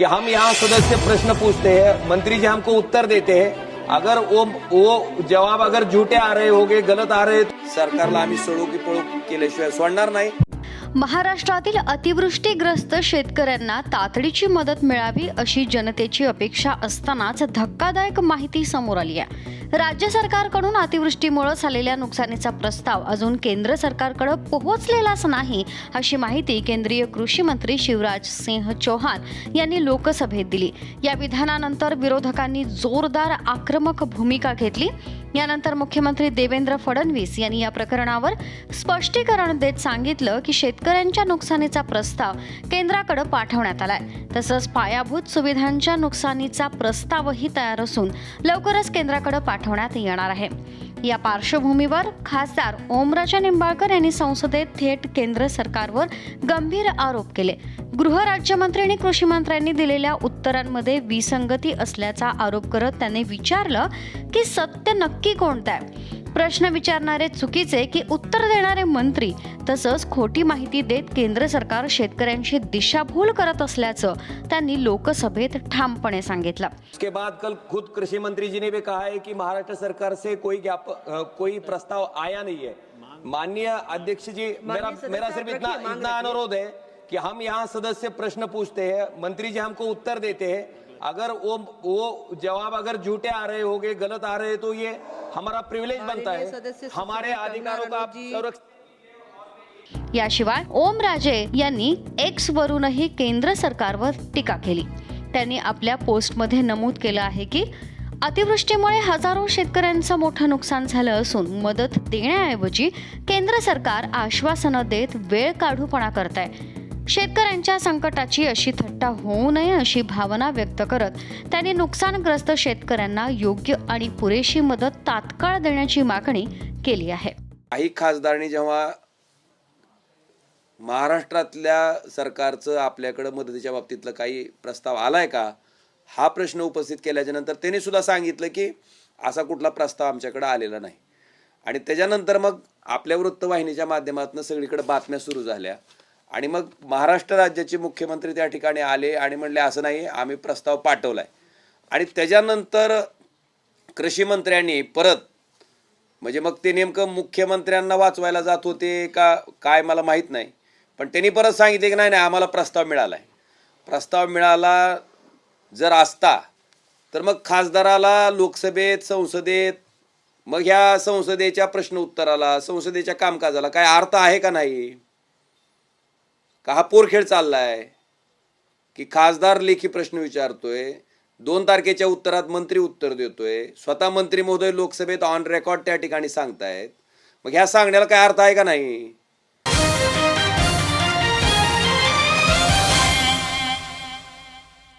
कि हम यहाँ सदस्य प्रश्न पूछते हैं मंत्री जी हमको उत्तर देते हैं। अगर वो वो जवाब अगर झूठे आ रहे होगे गलत आ रहे सरकारला आम्ही सोडू की पळू केल्याशिवाय सोडणार नाही। महाराष्ट्रातील अतिवृष्टीग्रस्त शेतकऱ्यांना तातडीची मदत मिळावी अशी जनतेची अपेक्षा असतानाच धक्कादायक माहिती समोर आली आहे. राज्य सरकारकडून अतिवृष्टीमुळे झालेल्या नुकसानीचा प्रस्ताव अजून केंद्र सरकारकडे पोहोचलेलाच नाही अशी माहिती केंद्रीय कृषी मंत्री शिवराज सिंह चौहान यांनी लोकसभेत दिली. या विधानानंतर विरोधकांनी जोरदार आक्रमक भूमिका घेतली. यानंतर मुख्यमंत्री देवेंद्र फडणवीस यांनी या प्रकरणावर स्पष्टीकरण देत सांगितलं की शेतकऱ्यांच्या नुकसानीचा प्रस्ताव केंद्राकडे पाठवण्यात आलाय. तसंच पायाभूत सुविधांच्या नुकसानीचा प्रस्तावही तयार असून लवकरच केंद्राकडे पाठवण्यात येणार आहे. या पार्श्वभूमीवर खासदार ओमराजा निंबाळकर यांनी संसदेत थेट केंद्र सरकारवर गंभीर आरोप केले. गृहराज्यमंत्री आणि कृषी मंत्र्यांनी दिलेल्या उत्तरांमध्ये विसंगती असल्याचा आरोप करत त्यांनी विचारलं की सत्य नक्की कोणतं आहे? प्रश्न विचारणारे चुकीचे की उत्तर देणारे मंत्री तसंच खोटी माहिती देत केंद्र सरकार शेतकऱ्यांची दिशाभूल करत असल्याचं त्यांनी लोकसभेत ठामपणे सांगितलं उसके बाद कल खुद कृषी मंत्री जी ने भी कहा है कि महाराष्ट्र सरकार से कोई ज्ञाप कोई प्रस्ताव आया नहीं है माननीय अध्यक्ष जी मेरा मेरा सिर्फ इतना इतना। अनुरोध है कि हम यहाँ सदस्य प्रश्न पूछते हैं मंत्री जी हमको उत्तर देते हैं अगर वो वो जवाब अगर झूठे आ रहे होगे गलत आ रहे तो ये हमारा प्रिविलेज बनता है। हमारे अधिकारों का। संरक्षण याशिवाय ओम राजे यांनी एक्स वरूनही केंद्र सरकारवर टीका केली. त्यांनी आपल्या पोस्टमध्ये नमूद केलं आहे की अतिवृष्टीमुळे हजारो शेतकऱ्यांचं मोठं नुकसान झालं असून मदत देण्याऐवजी केंद्र सरकार आश्वासनं देत वेळ काढूपणा करत आहे शेतकऱ्यांच्या संकटाची अशी थट्टा होऊ नये अशी भावना व्यक्त करत त्यांनी नुकसानग्रस्त शेतकऱ्यांना योग्य आणि पुरेशी मदत तात्काळ देण्याची मागणी केली आहे. काही खासदारांनी जेव्हा महाराष्ट्रातल्या सरकारचं आपल्याकडं मदतीच्या बाबतीतलं काही प्रस्ताव आलाय का? हा प्रश्न उपस्थित केल्याच्यानंतर त्यांनी सुद्धा सांगितलं की असा कुठला प्रस्ताव आमच्याकडे आलेला नाही. आणि त्याच्यानंतर मग आपल्या वृत्तवाहिनीच्या माध्यमातून सगळीकडे बातम्या सुरू झाल्या. आणि मग महाराष्ट्र राज्याचे मुख्यमंत्री त्या ठिकाणी आले आणि म्हणले असं नाही आम्ही प्रस्ताव पाठवला आहे आणि त्याच्यानंतर कृषीमंत्र्यांनी परत म्हणजे मग ते नेमकं मुख्यमंत्र्यांना वाचवायला जात होते का काय मला माहीत नाही. पण त्यांनी परत सांगितले की नाही नाही आम्हाला प्रस्ताव मिळाला आहे प्रस्ताव मिळाला जर असता तर मग खासदाराला लोकसभेत संसदेत मग ह्या संसदेच्या प्रश्न उत्तराला संसदेच्या कामकाजाला काय अर्थ आहे का नाही? का हा पोरखेळ चाललाय? की खासदार लेखी प्रश्न विचारतोय दोन तारखेच्या उत्तरात मंत्री उत्तर देतोय स्वतः मंत्री महोदय लोकसभेत ऑन रेकॉर्ड त्या ठिकाणी सांगतायत. मग ह्या सांगण्याला काय अर्थ आहे का नाही?